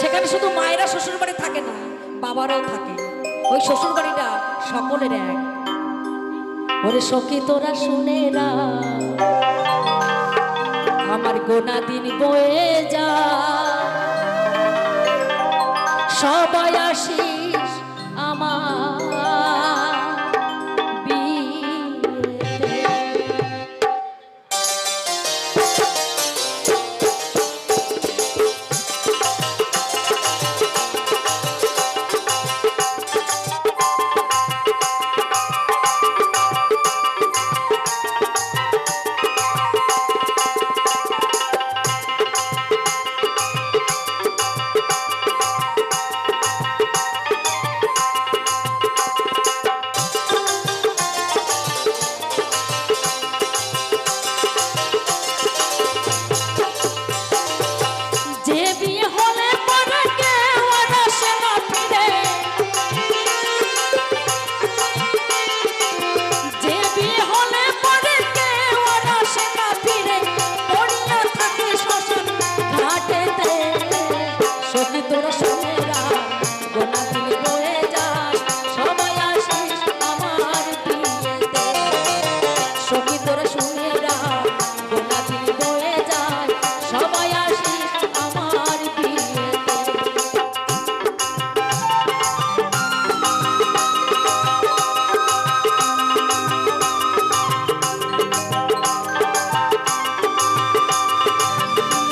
সেখানে শুধু মায়েরা শ্বশুর বাড়ি থাকে না, বাবারাও থাকে। ওই শ্বশুর বাড়িটা সকলের এক। ওরে সখী, তোরা শুনে না আমার গোনা দিন বয়ে যা। সবাই আসিস।